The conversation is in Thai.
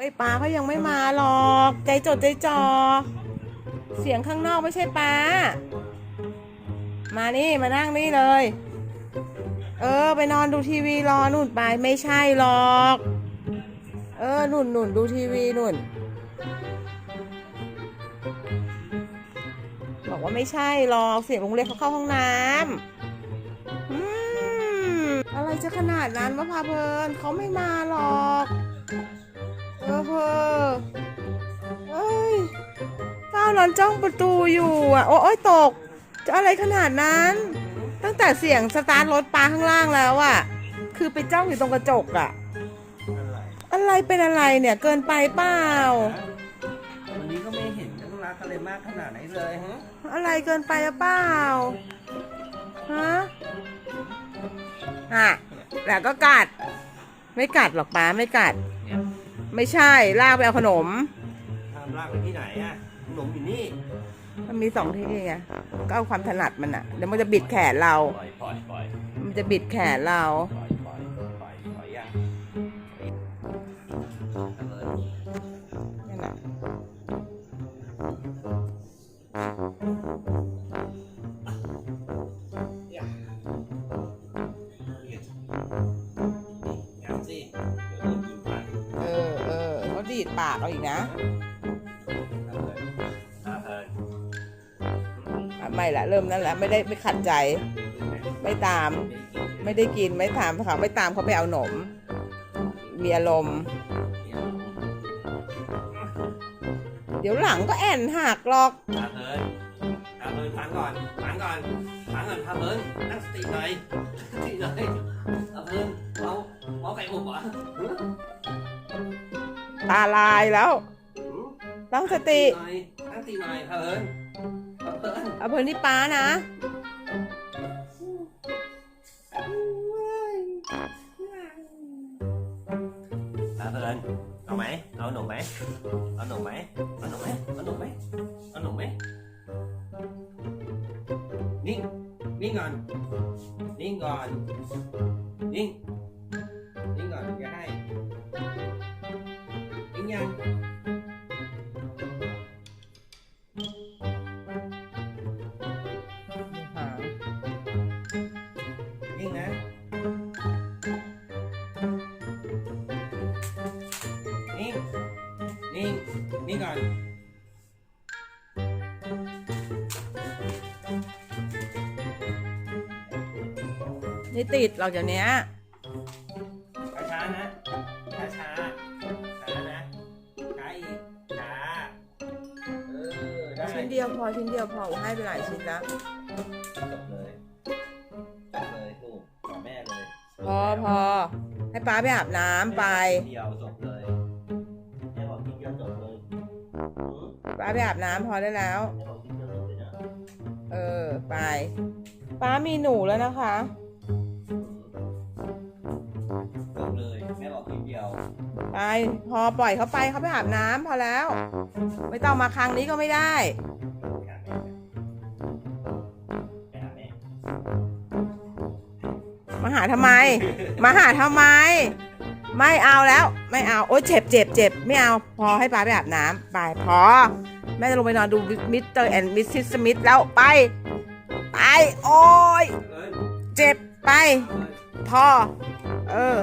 ไอ้ป้าเขายังไม่มาหรอก ใจจดใจจอ เสียงข้างนอกไม่ใช่ป้า มานี่มานั่งนี่เลย เออ ไปนอนดูทีวีรอนุ่นไปไม่ใช่หรอก เออนุ่นนุ่นดูทีวีนุ่น บอกว่าไม่ใช่หรอกเสียงลุงเล็กเขาเข้าห้องน้ำอืมอะไรจะขนาดนั้นวะพาเพลินเขาไม่มาหรอก ออเพอเอ้ยก้าวนอนจ้องประตูอยู่อะ โอ้ยตก จะอะไรขนาดนั้น ตั้งแต่เสียงสตาร์ทรถปลาข้างล่างแล้วอะ คือไปจ้องอยู่ตรงกระจกอะ อะไรอะไรเป็นอะไรเนี่ยเกินไปเปล่า วันนี้ก็ไม่เห็นจะต้องรักอะไรมากขนาดไหนเลยฮะอะไรเกินไปหรือเปล่า ฮะอะแล้วก็กัด ไม่กัดหรอกป้าไม่กัด เนี่ย ไม่ใช่ลากไปเอาขนมทำลากไปที่ไหนอะขนมอยู่นี่มันมีสองที่ไงก็เอาความถนัดมันอะเดี๋ยวมันจะบิดแขนเรา ปล่อยปล่อยปล่อยมันจะบิดแขนเรา ดีดปากเราอีกนะไม่ละเริ่มนั่นแหละไม่ได้ไม่ขัดใจ ไม่ตาม ไม่ได้กินไม่ตามเขาไม่ตามเขาไปเอาหนม มีอารมณ์เดี๋ยวหลังก็แอนหักหรอกพาเพลินพาเพลินฟังก่อนฟังก่อนฟังก่อนพาเพลินตั้งสติหน่อยสติหน่อยพาเพลินเอาเอาไก่อบเหรอหือ ตาลายแล้วหือตั้งสติหน่อยตั้งสติหน่อยพาเพลินพาเพลินเอาเพื่อนที่ป้านะพาเพลินเอาไหมเอาหนมไหมเอาหนมไหมเอาหนมไหมเอาหนมไหมเอาหนมไหมนิ่งนิ่งก่อนนิ่งก่อนนิ่งนิ่ง นิ่งยังนิ่งนะนิ่งนิ่งนิ่งก่อนนี่ติดเราเดี๋ยวนี้ เดียวพอชิ้นเดียวพอให้ไปหลายชิ้นแล้วจบเลยจบเลยลูกขอแม่เลยพอพอให้ป้าไปอาบน้ำไปเดียวจบเลยแม่บอกทีเดียวจบเลยหือป้าไปอาบน้ำพอได้แล้ว แม่บอกทีเดียวจบเลยนะเออไปป้ามีหนูแล้วนะคะจบเลยแม่บอกทีเดียวไปพอปล่อยเขาไปเขาไปอาบน้ำพอแล้ว ไม่ต้องมาครั้งนี้ก็ไม่ได้ มาหาทำไม มาหาทำไม ไม่เอาแล้ว ไม่เอา โอ๊ยเจ็บเจ็บเจ็บไม่เอา พอให้ป้าไปอาบน้ำไปพอ แม่จะลงไปนอนดูมิสเตอร์แอนด์มิสซิสสมิธแล้วไป ไป โอ๊ยเอ้ยเจ็บไปเอ้ยพอ เออ